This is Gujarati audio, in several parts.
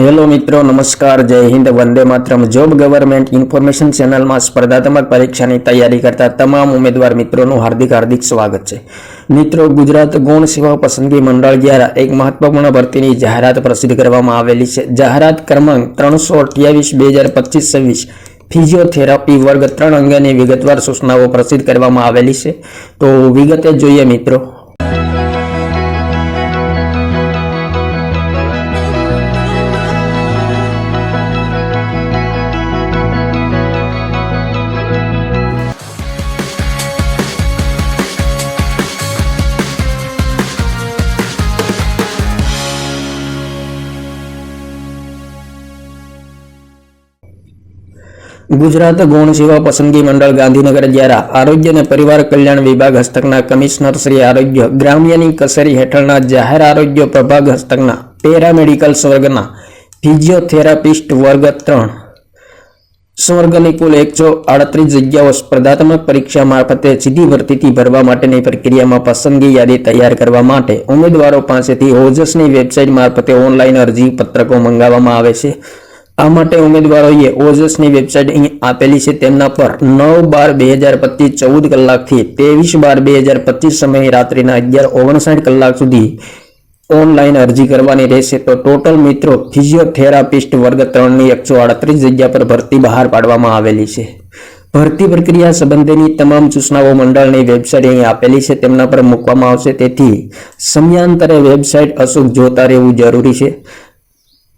હેલો મિત્રો, નમસ્કાર, જય હિન્દ, વંદે માતરમ. જોબ ગવર્મેન્ટ ઇન્ફોર્મેશન ચેનલમાં સ્પર્ધાત્મક પરીક્ષાની તૈયારી કરતા તમામ ઉમેદવાર મિત્રોનું હાર્દિક હાર્દિક સ્વાગત છે. મિત્રો, ગુજરાત ગૌણ સેવા પસંદગી મંડળ દ્વારા એક મહત્વપૂર્ણ ભરતીની જાહેરાત પ્રસિદ્ધ કરવામાં આવેલી છે. જાહેરાત ક્રમાંક ત્રણસો અઠ્યાવીસ, બે હજાર પચીસ, છવ્વીસ, ફિઝિયોથેરાપી વર્ગ ત્રણ અંગેની વિગતવાર સૂચનાઓ પ્રસિદ્ધ કરવામાં આવેલી છે. તો વિગતે જોઈએ મિત્રો ગુજરાત ગૌણ સેવા પસંદગી મંડળ ગાંધીનગર દ્વારા આરોગ્ય અને પરિવાર કલ્યાણ વિભાગ હસ્તકના કમિશનર શ્રી આરોગ્ય, ગ્રામ્યની કચેરી હેઠળના જાહેર આરોગ્ય પ્રભાગ હસ્તકના, પેરામેડિકલ સ્વર્ગના, ફિઝિયોથેરાપિસ્ટ વર્ગ ત્રણ. સ્વર્ગની કુલ એકસો આડત્રીસ જગ્યાઓ સ્પર્ધાત્મક પરીક્ષા મારફતે સીધી ભરતીથી ભરવા માટેની પ્રક્રિયામાં પસંદગી યાદી તૈયાર કરવા માટે ઉમેદવારો પાસેથી ઓજસની વેબસાઇટ મારફતે ઓનલાઈન અરજી પત્રકો મંગાવવામાં આવે છે. આ માટે ઉમેદવારોએ ઓજસની વેબસાઇટ અહીં આપેલી છે. તેમના પર નવ બાર બે હજાર પચીસ ચૌદ કલાકથી ત્રેવીસ બાર બે હજાર પચીસ સમય રાત્રિના અગિયાર ઓગણસાઠ કલાક સુધી ઓનલાઈન અરજી કરવાની રહેશે. તો ટોટલ મિત્રો ફિઝિયોથેરાપિસ્ટ વર્ગ ત્રણની એકસો આડત્રીસ જગ્યા પર ભરતી બહાર પાડવામાં આવેલી છે. ભરતી પ્રક્રિયા સંબંધેની તમામ સૂચનાઓ મંડળની વેબસાઇટ અહીં આપેલી છે. તેમના પર મૂકવામાં આવશે. તેથી સમયાંતરે વેબસાઇટ અચૂક જોતા રહેવું જરૂરી છે.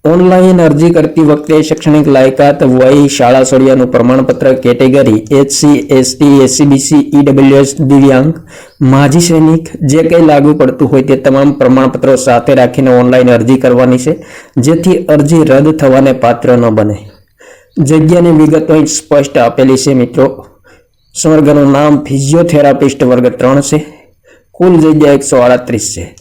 ઓનલાઈન અરજી કરતી વખતે શૈક્ષણિક લાયકાત, વય, શાળા સળિયાનું પ્રમાણપત્ર, category HC ST SC BC EWS દિવ્યાંગ, માજી સૈનિક જે કંઈ લાગુ પડતું હોય તે તમામ પ્રમાણપત્રો સાથે રાખીને ઓનલાઈન અરજી કરવાની છે, જેથી અરજી રદ થવાને પાત્ર ન બને. જગ્યાની વિગતો સ્પષ્ટ આપેલી છે, મિત્રો. સ્વર્ગનું નામ ફિઝિયોથેરાપિસ્ટ વર્ગ ત્રણ છે. કુલ જગ્યા એકસો આડત્રીસ છે.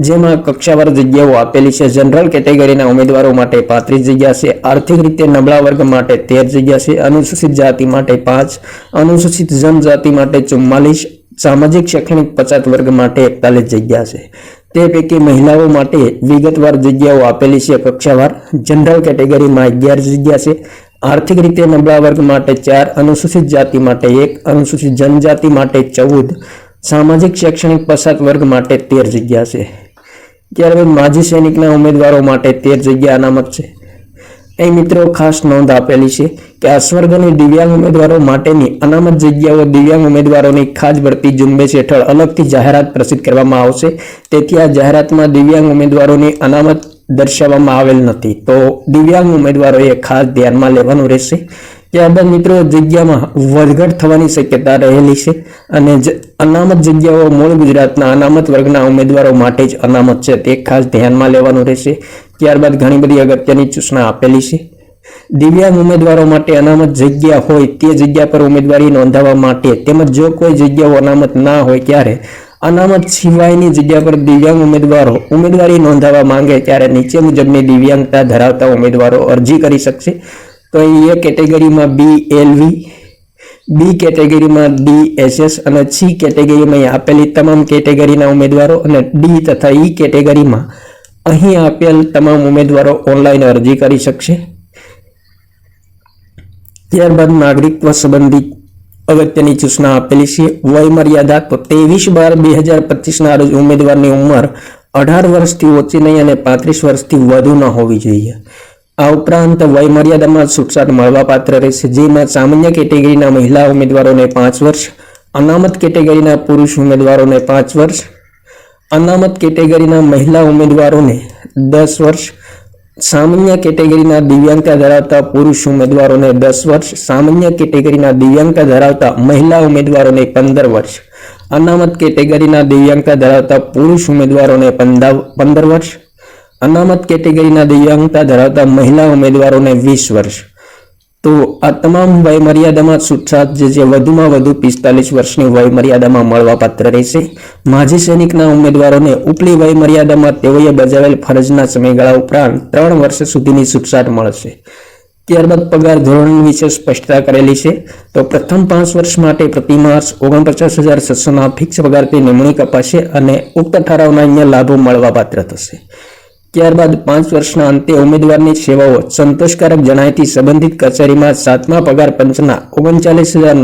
જેમાં કક્ષાવાર જગ્યાઓ આપેલી છે. જનરલ કેટેગરીના ઉમેદવારો માટે પાંત્રીસ જગ્યા છે. આર્થિક રીતે નબળા વર્ગ માટે તેર જગ્યા છે. અનુસૂચિત જાતિ માટે પાંચ, અનુસૂચિત જનજાતિ માટે ચુમ્માલીસ, સામાજિક શૈક્ષણિક પછાત વર્ગ માટે એકતાલીસ જગ્યા છે. તે પૈકી મહિલાઓ માટે વિગતવાર જગ્યાઓ આપેલી છે કક્ષાવાર. જનરલ કેટેગરીમાં અગિયાર જગ્યા છે. આર્થિક રીતે નબળા વર્ગ માટે ચાર, અનુસૂચિત જાતિ માટે એક, અનુસૂચિત જનજાતિ માટે ચૌદ, સામાજિક શૈક્ષણિક પછાત વર્ગ માટે તેર જગ્યા છે. ત્યારબાદ માજી સૈનિકના ઉમેદવારો માટે તેર જગ્યા અનામત છે. અહીં મિત્રો ખાસ નોંધ આપેલી છે કે આ સ્વર્ગની દિવ્યાંગ ઉમેદવારો માટેની અનામત જગ્યાઓ દિવ્યાંગ ઉમેદવારોની ખાસ ભરતી ઝુંબેશ હેઠળ અલગથી જાહેરાત પ્રસિદ્ધ કરવામાં આવશે. તેથી આ જાહેરાતમાં દિવ્યાંગ ઉમેદવારોની અનામત દર્શાવવામાં આવેલ નથી. તો દિવ્યાંગ ઉમેદવારોએ ખાસ ધ્યાનમાં લેવાનું રહેશે ત્યારબાદ મિત્રો જગ્યામાં વધઘટ થવાની શક્યતા રહેલી છે અને અનામત જગ્યાઓ મૂળ ગુજરાતના અનામત વર્ગના ઉમેદવારો માટે જ અનામત છે. તે ખાસ ધ્યાનમાં લેવાનું રહેશે. ત્યારબાદ ઘણી બધી અગત્યની સૂચના આપેલી છે. દિવ્યાંગ ઉમેદવારો માટે અનામત જગ્યા હોય તે જગ્યા પર ઉમેદવારી નોંધાવવા માટે તેમજ જો કોઈ જગ્યાઓ અનામત ના હોય ત્યારે અનામત સિવાયની જગ્યા પર દિવ્યાંગ ઉમેદવારો ઉમેદવારી નોંધાવવા માંગે ત્યારે નીચે મુજબની દિવ્યાંગતા ધરાવતા ઉમેદવારો અરજી કરી શકશે. તો એ કેટેગરીમાં બી એલવી બી કેટેગરીમાં ડી એસએસ અને સી કેટેગરીમાં આપેલી તમામ કેટેગરીના ઉમેદવારો અને ડી તથા ઈ કેટેગરીમાં અહીં આપેલ તમામ ઉમેદવારો ઓનલાઈન અરજી કરી શકશે. ત્યારબાદ નાગરિકત્વ સંબંધિત અગત્યની સૂચના આપેલી છે. વય મર્યાદા તો ત્રેવીસ બાર બે હજાર પચીસના રોજ ઉમેદવારની ઉંમર અઢાર વર્ષથી ઓછી નહીં અને પાંત્રીસ વર્ષથી વધુ ન હોવી જોઈએ. આ ઉપરાંત વય મર્યાદામાં છૂટછાટ મળવાપાત્ર રહેશે. જેમાં સામાન્ય કેટેગરીના મહિલા ઉમેદવારોને પાંચ વર્ષ, અનામત કેટેગરીના પુરુષ ઉમેદવારોને પાંચ વર્ષ, અનામત કેટેગરીના મહિલા ઉમેદવારોને દસ વર્ષ સામાન્ય કેટેગરીના દિવ્યાંગતા ધરાવતા પુરુષ ઉમેદવારોને દસ વર્ષ, સામાન્ય કેટેગરીના દિવ્યાંગતા ધરાવતા મહિલા ઉમેદવારોને પંદર વર્ષ. અનામત કેટેગરીના દિવ્યાંગતા ધરાવતા પુરુષ ઉમેદવારોને પંદર વર્ષ. અનામત કેટેગરીના દિવ્યાંગતા ધરાવતા મહિલા ઉમેદવારોને વીસ વર્ષ. તો આ તમામ વય મર્યાદામાં છૂટછાટ જે છે વધુમાં વધુ પિસ્તાલીસ વર્ષની વય મર્યાદામાં મળવાપાત્ર રહેશે. માજી સૈનિકના ઉમેદવારોને ઉપલી વય મર્યાદામાં તેઓએ બજાવેલ ફરજના સમયગાળા ઉપરાંત ત્રણ વર્ષ સુધીની છૂટછાટ મળશે. ત્યારબાદ પગાર ધોરણ વિશે સ્પષ્ટતા કરેલી છે. તો પ્રથમ પાંચ વર્ષ માટે પ્રતિ માસ ઓગણપચાસ હજાર છસોના ફિક્સ પગારથી નિમણૂક અપાશે અને ઉક્ત ઠરાવના અન્ય લાભો મળવાપાત્ર થશે. ત્યારબાદ પાંચ વર્ષના અંતે ઉમેદવારની સેવાઓ સંતોષકારક જણાયથી સંબંધિત કચેરીમાં સાતમા પગાર પંચના ઓગણચાલીસ હજાર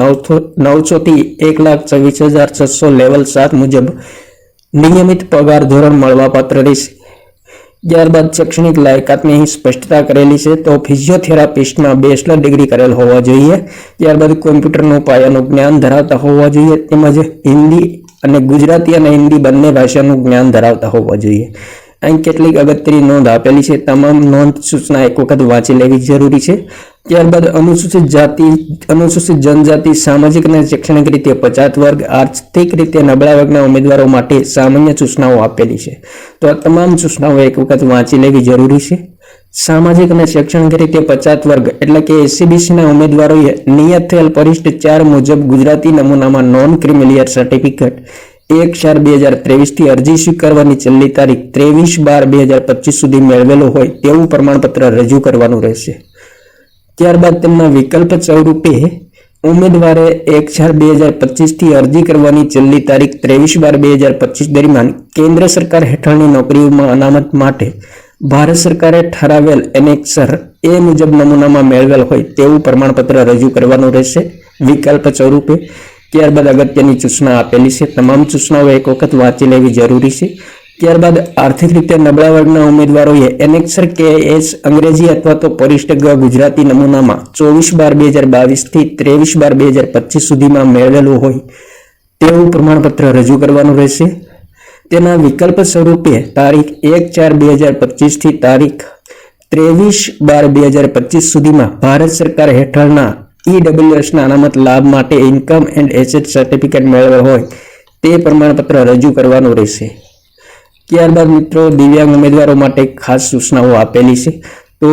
નવસો થી એક લાખ છવ્વીસ હજાર છસો લેવલ સાત મુજબ નિયમિત પગાર ધોરણ મળવાપાત્ર રહેશે. ત્યારબાદ શૈક્ષણિક લાયકાતની અહીં સ્પષ્ટતા કરેલી છે તો ફિઝિયોથેરાપિસ્ટમાં બેચલર ડિગ્રી કરેલ હોવા જોઈએ. ત્યારબાદ કોમ્પ્યુટરનું પાયાનું જ્ઞાન ધરાવતા હોવા જોઈએ તેમજ હિન્દી અને ગુજરાતી અને હિન્દી બંને ભાષાનું જ્ઞાન ધરાવતા હોવા જોઈએ. અહીં કેટલીક અગત્યની નોંધ આપેલી છે. તમામ નોંધ સૂચના એક વખત વાંચી લેવી જરૂરી છે. ત્યારબાદ અનુસૂચિત જાતિ, અનુસૂચિત જનજાતિ, સામાજિક અને શૈક્ષણિક રીતે પછાત વર્ગ, આર્થિક રીતે નબળા વર્ગના ઉમેદવારો માટે સામાન્ય સૂચનાઓ આપેલી છે. તો આ તમામ સૂચનાઓ એક વખત વાંચી લેવી જરૂરી છે. સામાજિક અને શૈક્ષણિક રીતે પછાત વર્ગ એટલે કે એસીબીસીના ઉમેદવારોએ નિયત થયેલ પરિષ્ઠ ચાર મુજબ ગુજરાતી નમૂનામાં નોન ક્રિમિલિયર સર્ટિફિકેટ એક ચાર બે હજાર ત્રેવીસથી અરજી સ્વીકારવાની છેલ્લી તારીખ ત્રેવીસ બાર બે હજાર પચીસ સુધી મેળવેલો હોય તેવું પ્રમાણપત્ર રજૂ કરવાનું રહેશે. ત્યારબાદ તેમના વિકલ્પ સ્વરૂપે ઉમેદવારે એક ચાર બે હજાર પચીસથી અરજી કરવાની છેલ્લી તારીખ ત્રેવીસ બાર બે હજાર પચીસ દરમિયાન કેન્દ્ર સરકાર હેઠળની નોકરીઓમાં અનામત માટે ભારત સરકારે ઠરાવેલ એનેક્સર એ મુજબ નમૂનામાં મેળવેલ હોય તેવું પ્રમાણપત્ર રજૂ કરવાનું રહેશે. વિકલ્પ સ્વરૂપે ત્યારબાદ અગત્યની સૂચના આપેલી છે. તમામ સૂચનાઓ એક વખત વાંચી લેવી જરૂરી છે. ત્યારબાદ આર્થિક રીતે નબળા વર્ગના ઉમેદવારોએ એનેક્સર કે એસ અંગ્રેજી અથવા તો પરિષ્ઠ ગુજરાતી નમૂનામાં ચોવીસ બાર બે હજાર બાવીસથી ત્રેવીસ બાર બે હજાર પચીસ સુધીમાં મેળવેલું હોય તેવું પ્રમાણપત્ર રજૂ કરવાનું રહેશે. તેના વિકલ્પ સ્વરૂપે તારીખ એક ચાર બે હજાર પચીસથી તારીખ ત્રેવીસ બાર બે હજાર પચીસ સુધીમાં ભારત સરકાર હેઠળના ઈડબ્લ્યુએસના અનામત લાભ માટે ઇન્કમ એન્ડ એસેટ સર્ટિફિકેટ મેળવેલ હોય તે પ્રમાણપત્ર રજૂ કરવાનું રહેશે. ત્યારબાદ મિત્રો, દિવ્યાંગ ઉમેદવારો માટે ખાસ સૂચનાઓ આપેલી છે. તો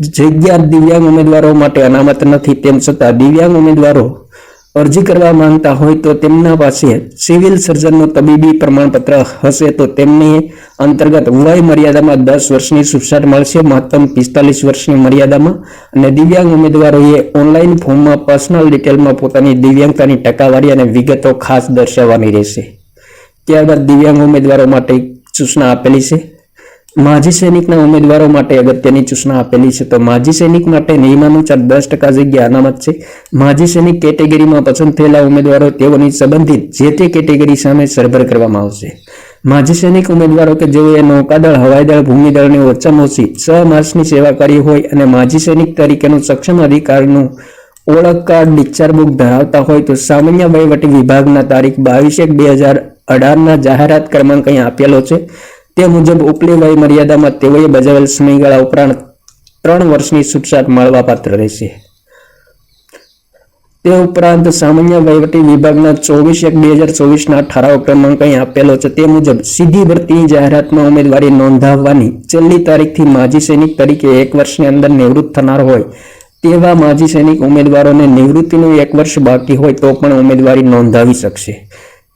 જગ્યા દિવ્યાંગ ઉમેદવારો માટે અનામત નથી, તેમ છતાં દિવ્યાંગ ઉમેદવારો અરજી કરવા માંગતા હોય તો તેમના પાસે સિવિલ સર્જનનું તબીબી પ્રમાણપત્ર હશે તો તેમની અંતર્ગત વય મર્યાદામાં દસ વર્ષની છૂટછાટ મળશે, મહત્તમ પિસ્તાલીસ વર્ષની મર્યાદામાં. અને દિવ્યાંગ ઉમેદવારોએ ઓનલાઈન ફોર્મમાં પર્સનલ ડિટેલમાં પોતાની દિવ્યાંગતાની ટકાવારી અને વિગતો ખાસ દર્શાવવાની રહેશે. ત્યારબાદ દિવ્યાંગ ઉમેદવારો માટે સૂચના આપેલી છે. માજી સૈનિકના ઉમેદવારો માટે અગત્યની સૂચના આપેલી છે. તો માજી સૈનિક માટે નિયમાનુસાર દસ ટકા જગ્યા અનામત છે. માજી સૈનિક કેટેગરીમાં પસંદ થયેલા ઉમેદવારો તેઓની સંબંધિત જે તે કેટેગરી સામે સરભર કરવામાં આવશે. માજી સૈનિક ઉમેદવારો કે જેઓએ નૌકાદળ, હવાઈદળ ભૂમિદળની ઓછામાં ઓછી છ માસની સેવા કરી હોય અને માજી સૈનિક તરીકેનું સક્ષમ અધિકારનું ઓળખ કાર્ડ ડિસ્ચાર્જ બુક ધરાવતા હોય તો સામાન્ય વહીવટી વિભાગના તારીખ બાવીસ એક બે હજાર અઢારના જાહેરાત ક્રમાંક અહીં આપેલો છે. તે મુજબ ઉપલી મર્યાદામાં તેઓએ બજાવેલ સમયગાળા ઉપરાંત ત્રણ વર્ષની છૂટછાટ મળવાપાત્ર રહેશે. તે ઉપરાંત સામાન્ય વહીવટી વિભાગના ચોવીસ એક બે હજાર ચોવીસના ઠરાવ ક્રમાંક અહીં આપેલો છે. તે મુજબ સીધી ભરતીની જાહેરાતમાં ઉમેદવારી નોંધાવવાની છેલ્લી તારીખથી માજી સૈનિક તરીકે એક વર્ષની અંદર નિવૃત્ત થનાર હોય તેવા માજી સૈનિક ઉમેદવારોને નિવૃત્તિનું એક વર્ષ બાકી હોય તો પણ ઉમેદવારી નોંધાવી શકશે.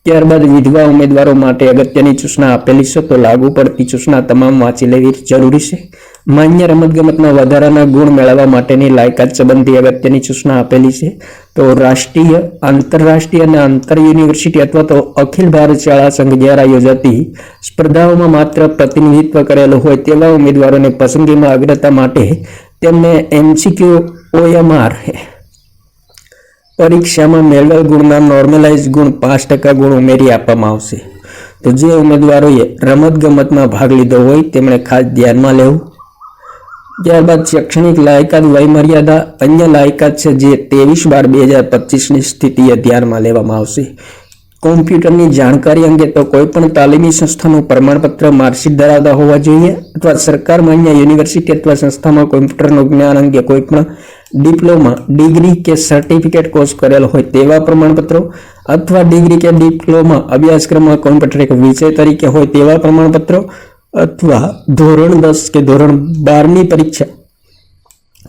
ત્યારબાદ વિધવા ઉમેદવારો માટે અગત્યની સૂચના આપેલી છે, તો લાગુ પડતી સૂચના તમામ વાંચી લેવી જરૂરી છે. માન્ય રમતગમતના વધારાના ગુણ મેળવવા માટેની લાયકાત સંબંધી અગત્યની સૂચના આપેલી છે. તો રાષ્ટ્રીય, આંતરરાષ્ટ્રીય અને આંતર યુનિવર્સિટી અથવા તો અખિલ ભારત શાળા સંઘ દ્વારા યોજાતી સ્પર્ધાઓમાં માત્ર પ્રતિનિધિત્વ કરેલું હોય તેવા ઉમેદવારોને પસંદગીમાં અગ્રતા માટે તેમને એમસીક્યુ ઓએમઆર પરીક્ષામાં મેળવેલ ગુણના નોર્મલાઇઝ ગુણ પાંચ ટકા ગુણ ઉમેરી આપવામાં આવશે. તો જે ઉમેદવારોએ રમતગમતમાં ભાગ લીધો હોય તેમણે ખાસ ધ્યાનમાં લેવું. ત્યારબાદ શૈક્ષણિક લાયકાત વયમર્યાદા અન્ય લાયકાત છે જે ત્રેવીસ બાર બે હજાર પચીસની સ્થિતિએ ધ્યાનમાં લેવામાં આવશે. કોમ્પ્યુટરની જાણકારી અંગે તો કોઈ પણ તાલીમી સંસ્થાનું પ્રમાણપત્ર માર્કશીટ ધરાવતા હોવા જોઈએ અથવા સરકાર માન્ય યુનિવર્સિટી અથવા સંસ્થામાં કોમ્પ્યુટરનું જ્ઞાન અંગે કોઈ પણ ડિપ્લોમા ડિગ્રી કે સર્ટિફિકેટ કોર્સ કરેલો હોય તેવા પ્રમાણપત્રો અથવા ડિગ્રી કે ડિપ્લોમા અભ્યાસક્રમમાં કોમ્પ્યુટર એક વિષય તરીકે હોય તેવા પ્રમાણપત્રો અથવા ધોરણ દસ કે ધોરણ બારની પરીક્ષા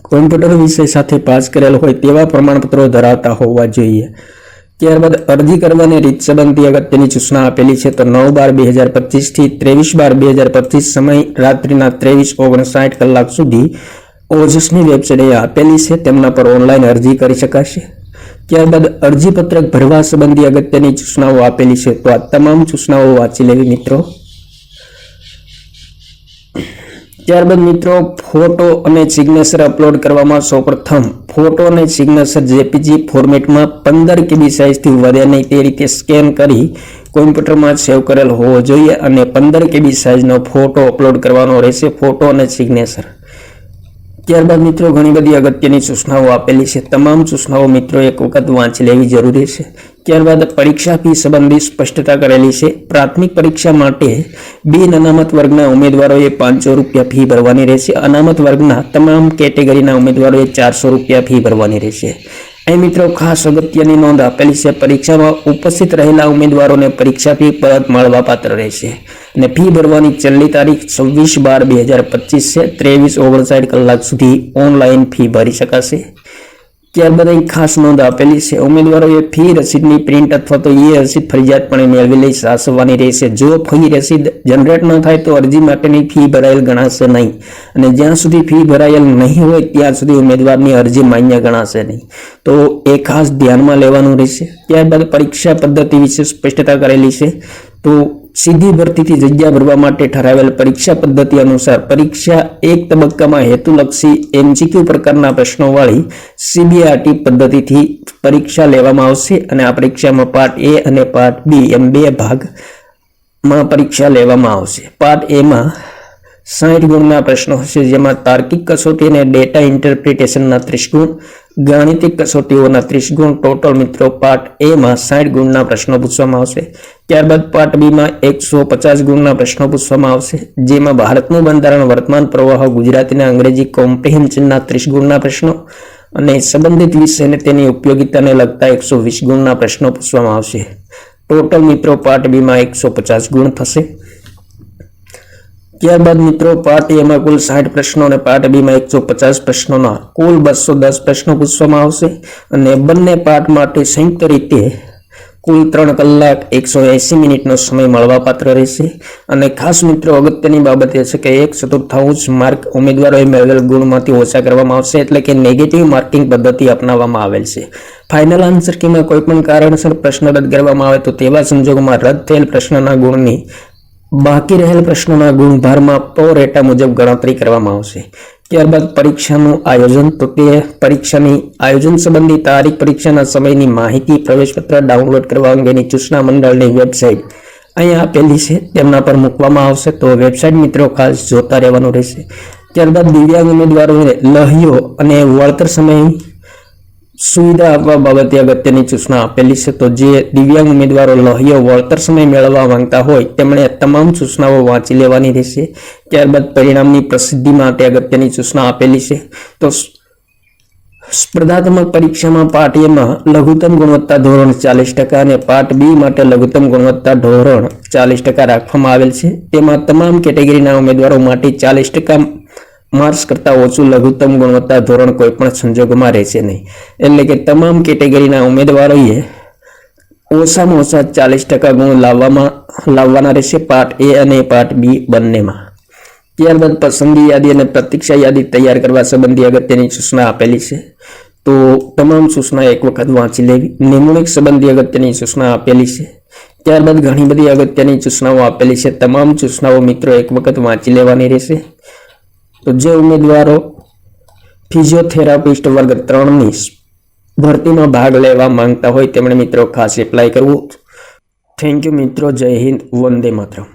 કોમ્પ્યુટર વિષય સાથે પાસ કરેલ હોય તેવા પ્રમાણપત્રો ધરાવતા હોવા જોઈએ. ત્યારબાદ અરજી કરવાની રીત સંબંધી અગત્યની સૂચના આપેલી છે તો નવ બાર બે હજાર પચીસથી ત્રેવીસ બાર બે હજાર પચીસ સમય રાત્રિના ત્રેવીસ ઓગણસાઠ કલાક સુધી ઓજસની વેબસાઇટ આપેલી છે. તેમના પર ઓનલાઈન અરજી કરી શકાશે. ત્યારબાદ અરજીપત્રક ભરવા સંબંધી અગત્યની સૂચનાઓ આપેલી છે. તો આ તમામ સૂચનાઓ વાંચી લેવી મિત્રો. ત્યારબાદ મિત્રો, ફોટો અને સિગ્નેચર અપલોડ કરવામાં સૌપ્રથમ ફોટો અને સિગ્નેચર જેપીજી ફોર્મેટમાં પંદર કેબી સાઇઝથી વધે નહીં તે રીતે સ્કેન કરી કોમ્પ્યુટરમાં સેવ કરેલ હોવો જોઈએ અને પંદર કેબી સાઇઝનો ફોટો અપલોડ કરવાનો રહેશે. ફોટો અને સિગ્નેચર. ત્યારબાદ મિત્રો, ઘણી બધી અગત્યની સૂચનાઓ આપેલી છે. તમામ સૂચનાઓ મિત્રો, એક વખત વાંચી લેવી જરૂરી છે. ત્યારબાદ પરીક્ષા ફી સંબંધી સ્પષ્ટતા કરેલી છે. પ્રાથમિક પરીક્ષા માટે બે અનામત વર્ગના ઉમેદવારોએ પાંચસો રૂપિયા ફી ભરવાની રહેશે. અનામત વર્ગના તમામ કેટેગરીના ઉમેદવારોએ ચારસો રૂપિયા ફી ભરવાની રહેશે. અહીં મિત્રો ખાસ અગત્યની નોંધ આપેલી છે, પરીક્ષામાં ઉપસ્થિત રહેલા ઉમેદવારોને પરીક્ષા ફી પરત મળવાપાત્ર રહેશે અને ફી ભરવાની છેલ્લી તારીખ છવ્વીસ બાર બે હજાર પચીસ છે, ત્રેવીસ ઓગણસાઠ કલાક સુધી ઓનલાઈન ફી ભરી શકાશે. ત્યારબાદ અહીં ખાસ નોંધ આપેલી છે. ઉમેદવારોએ ફી રસીદની પ્રિન્ટ અથવા તો એ રસીદ ફરજિયાતપણે મેળવી લઈ સાચવવાની રહેશે. જો ફી રસીદ જનરેટ ન થાય તો અરજી માટેની ફી ભરાયેલ ગણાશે નહીં. અને જ્યાં સુધી ફી ભરાયેલ નહીં હોય, ત્યાં સુધી ઉમેદવારની અરજી માન્ય ગણાશે નહીં. તો એ ખાસ ધ્યાનમાં લેવાનું રહેશે. ત્યારબાદ પરીક્ષા પદ્ધતિ વિશે સ્પષ્ટતા કરેલી છે. તો સીધી ભરતીથી જગ્યા ભરવા માટે ઠરાવેલ પરીક્ષા પદ્ધતિ અનુસાર પરીક્ષા એક તબક્કામાં હેતુલક્ષી એમસીક્યુ પ્રકારના પ્રશ્નોવાળી સીબીઆરટી પદ્ધતિથી પરીક્ષા લેવામાં આવશે અને આ પરીક્ષામાં પાર્ટ એ અને પાર્ટ બી એમ બે ભાગમાં પરીક્ષા લેવામાં આવશે. પાર્ટ એમાં સાઠ ગુણના પ્રશ્નો હશે જેમાં તાર્કિક કસોટી અને ડેટા ઇન્ટરપ્રિટેશનના ત્રીસ ગુણ ગાણિતિક કસોટીઓના ત્રીસ ગુણ ટોટલ મિત્રો પાર્ટ એમાં સાઠ ગુણના પ્રશ્નો પૂછવામાં આવશે. ત્યારબાદ પાર્ટ બીમાં એકસો પચાસ ગુણના પ્રશ્નો પૂછવામાં આવશે, જેમાં ભારતનું બંધારણ વર્તમાન પ્રવાહ ગુજરાતીના અંગ્રેજી કોમ્પ્રિહેન્શનના ત્રીસ ગુણના પ્રશ્નો અને સંબંધિત વિષયને તેની ઉપયોગિતાને લગતા એકસો વીસ ગુણના પ્રશ્નો પૂછવામાં આવશે. ટોટલ મિત્રો પાર્ટ બીમાં એકસો પચાસ ગુણ થશે. ત્યારબાદ મિત્રો પાર્ટ એમાં કુલ સાઠ પ્રશ્નો અને પાર્ટ બીમાં એકસો પચાસ પ્રશ્નોના કુલ બસો દસ પ્રશ્નો પૂછવામાં આવશે. અને બંને પાર્ટ માટે સંયુક્ત રીતે કુલ ત્રણ કલાક એકસો એંસી મિનિટનો સમય મળવાપાત્ર રહેશે. અને ખાસ મિત્રો અગત્યની બાબત એ છે કે એક ચતુર્થાંશ માર્ક ઉમેદવારોએ મેળવેલ ગુણમાંથી ઓછા કરવામાં આવશે, એટલે કે નેગેટિવ માર્કિંગ પદ્ધતિ અપનાવવામાં આવેલ છે. ફાઇનલ આન્સર કીમાં કોઈ પણ કારણસર પ્રશ્ન રદ કરવામાં આવે તો તેવા સંજોગોમાં રદ થયેલ પ્રશ્નના ગુણની બાકી રહેલ પ્રશ્નોના ગુણભારમાં પો રેટા મુજબ ગણતરી કરવામાં આવશે. ત્યારબાદ પરીક્ષાનું આયોજન તો તે પરીક્ષાની આયોજન સંબંધી તારીખ, પરીક્ષાના સમયની માહિતી, પ્રવેશપત્ર ડાઉનલોડ કરવા અંગેની સૂચના મંડળની વેબસાઇટ અહીંયા આપેલી છે. તેમના પર મૂકવામાં આવશે તો વેબસાઇટ મિત્રો ખાસ જોતા રહેવાનું રહેશે. ત્યારબાદ દિવ્યાંગ ઉમેદવારોને લહ્યો અને વળતર સમય સુવિધા આપવા બાબતે અગત્યની સૂચના આપેલી છે. તો જે દિવ્યાંગ ઉમેદવારો લહ્યો વળતર સમય મેળવવા માંગતા હોય, તેમણે તમામ સૂચનાઓ વાંચી લેવાની રહેશે. ત્યારબાદ પરિણામની પ્રસિદ્ધિ માટે અગત્યની સૂચના આપેલી છે. તો સ્પર્ધાત્મક પરીક્ષામાં પાર્ટ એમાં લઘુત્તમ ગુણવત્તા ધોરણ ચાલીસ ટકા અને પાર્ટ બી માટે લઘુત્તમ ગુણવત્તા ધોરણ ચાલીસ ટકા રાખવામાં આવેલ છે. તેમાં તમામ કેટેગરીના ઉમેદવારો માટે ચાલીસ ટકા માર્ક્સ કરતાં ઓછું લઘુત્તમ ગુણવત્તા ધોરણ કોઈ પણ સંજોગોમાં રહેશે નહીં. એટલે કે તમામ કેટેગરીના ઉમેદવારોએ ઓછામાં ઓછા ચાલીસ ટકા ગુણ લાવવામાં, લાવવાના રહેશે પાર્ટ એ અને પાર્ટ બી બંનેમાં. ત્યારબાદ પસંદગી યાદી અને પ્રતીક્ષા યાદી તૈયાર કરવા સંબંધી અગત્યની સૂચના આપેલી છે. તો તમામ સૂચના એક વખત વાંચી લેવી. નિમણૂક સંબંધી અગત્યની સૂચના આપેલી છે. ત્યારબાદ ઘણી બધી અગત્યની સૂચનાઓ આપેલી છે. તમામ સૂચનાઓ મિત્રો એક વખત વાંચી લેવાની રહેશે. તો જે ઉમેદવારો ફિઝિયોથેરાપિસ્ટ વર્ગ ત્રણની ભરતીમાં ભાગ લેવા માંગતા હોય તેમણે મિત્રો ખાસ એપ્લાય કરવું. થેન્ક યુ મિત્રો, જય હિન્દ, વંદે માતરમ.